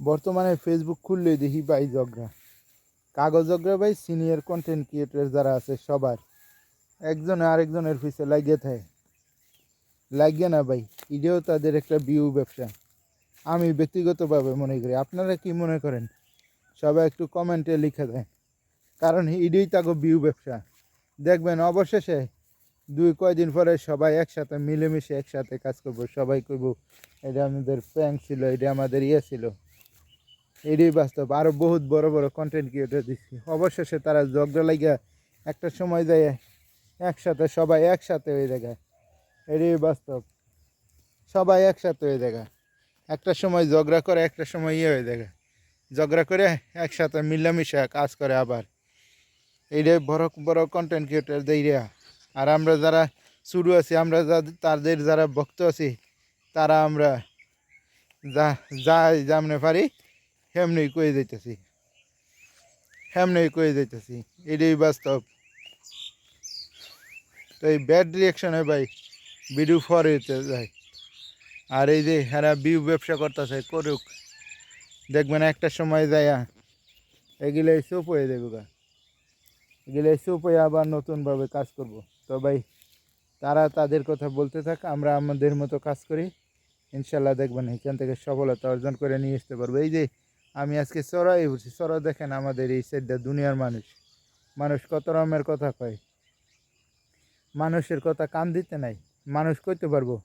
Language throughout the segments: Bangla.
বর্তমানে ফেসবুক খুললেই দেখি ভাই জগরা কাগজ জগরা ভাই সিনিয়র কন্টেন্ট ক্রিয়েটর যারা আছে সবার। একজনে আরেকজনের পিছে লাগিয়ে থাকে। লাগিয়ে না ভাই, এটাও তাদের একটা বিউ ব্যবসা। আমি ব্যক্তিগতভাবে মনে করি, আপনারা কি মনে করেন? সবাই একটু কমেন্টে লিখে দেন। কারণ এটাই তাকে বিউ ব্যবসা। দেখবেন অবশেষে দুই, কয়দিন পরে সবাই একসাথে, মিলেমিশে একসাথে কাজ করব, সবাই করব। এটা আমাদের প্র্যাঙ্ক ছিল, এটা আমাদের ইয়ে ছিল। এটাই বাস্তব। আরও বহুত বড় বড় কন্টেন্ট ক্রিয়েটর দিচ্ছি অবশেষে তারা জগড়া লাগিয়া একটা সময় যায়, একসাথে সবাই একসাথে হয়ে যায় এটাই বাস্তব। সবাই একসাথে হয়ে যায় একটা সময় ঝগড়া করে, একটা সময় ইয়ে হয়ে যায় ঝগড়া করে একসাথে মিলামিশা কাজ করে আবার। এইটাই বড় বড় কন্টেন্ট ক্রিয়েটর দেইরা আর আমরা যারা শুরু আছি, আমরা যা- তাদের যারা ভক্ত আছি, তারা আমরা যা যা যেমনে পারি। হেমনি কয়ে যাইতেছি। হেমনি কয়ে যাইতেছি। এটাই বাস্তব। তো এই ব্যাড রিয়াকশনে ভাই ভিডিও ফরে যায়। আর এই যে এরা বিউ ব্যবসা করতেছে, করুক। দেখবেন একটা সময় যায় এগুলো চুপ হয়ে দেবে গা। এগুলো চুপ হয়ে আবার নতুনভাবে কাজ করব। তো ভাই, তারা তাদের কথা বলতে থাক, আমরা আমাদের মতো কাজ করি। ইনশাল্লাহ দেখবেন এখান থেকে সফলতা অর্জন করে নিয়ে আসতে পারব। এই যে আমি আজকে চড়াই উঠছি চড়া দেখেন আমাদের এই সাইডটা দুনিয়ার মানুষ। মানুষ কত রকমের কথা কয়। মানুষের কথা কান দিতে নাই। মানুষ কইতে পারব?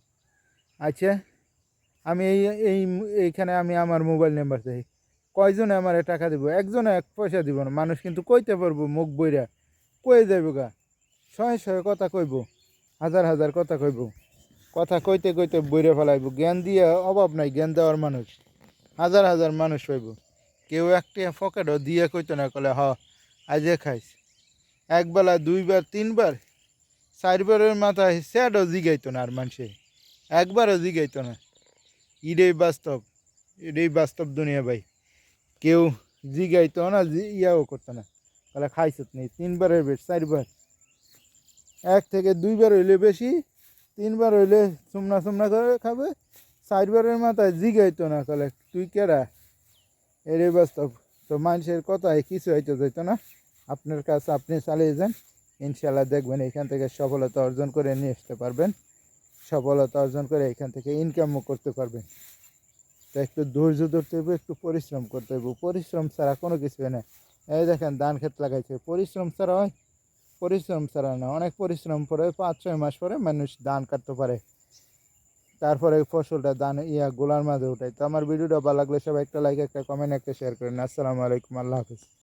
আচ্ছা আমি এই এই, এইখানে আমি আমার মোবাইল নাম্বার চাই। কয়জনে আমার টাকা দিব? একজনে এক পয়সা দিব না। মানুষ কিন্তু কইতে পারব, মুখ বইরা। কয়ে যাইব গা। শয়ে শয়ে কথা কইব। হাজার হাজার কথা কইব। কথা কইতে কইতে বইরে ফেলাইব। জ্ঞান দিয়ে অভাব নাই, জ্ঞান দেওয়ার মানুষ। হাজার হাজার মানুষ পাইব। কেউ একটা পকেটও দিয়ে কইতো না কলে হ, আজে খাইস। একবেলা দুইবার তিনবার চারবারের মাথায় স্যাডও জিগাইতো না আর মানুষে। একবারও জিগাইতো না। এটাই বাস্তব এটাই বাস্তব দুনিয়া ভাই। কেউ জিগাইতো না ইয়াও করতো না। তাহলে খাইছত নেই তিনবারের বেশ চারবার এক থেকে দুইবার হইলে বেশি তিনবার হইলে সুমনা সুমনা করে খাবে চারবারের মাথায় জিগাইতো না তাহলে তুই কেরা এটাই বাস্তব তো মানুষের কথায় কিছু হইতে যাইতো না। আপনার কাছে আপনি চালিয়ে যান। ইনশাল্লাহ দেখবেন এখান থেকে সফলতা অর্জন করে নিয়ে আসতে পারবেন। সফলতা অর্জন করে এখান থেকে ইনকামও করতে পারবেন। তো একটু ধৈর্য ধরতে হবে, একটু পরিশ্রম করতে হবে। পরিশ্রম ছাড়া কোনো কিছু না। এই দেখেন, ধান ক্ষেত লাগাইছে। পরিশ্রম ছাড়া হয়, পরিশ্রম ছাড়া না। অনেক পরিশ্রম পরে, পাঁচ ছয় মাস পরে মানুষ ধান কাটতে পারে। তারপরে ফসলটা দান ইয়া গোলার মাঝে উঠাই। তো আমার ভিডিওটা ভালো লাগলে সবাই একটা লাইক একটা কমেন্ট একটা শেয়ার করেন। আসসালামু আলাইকুম, আল্লাহ হাফিজ।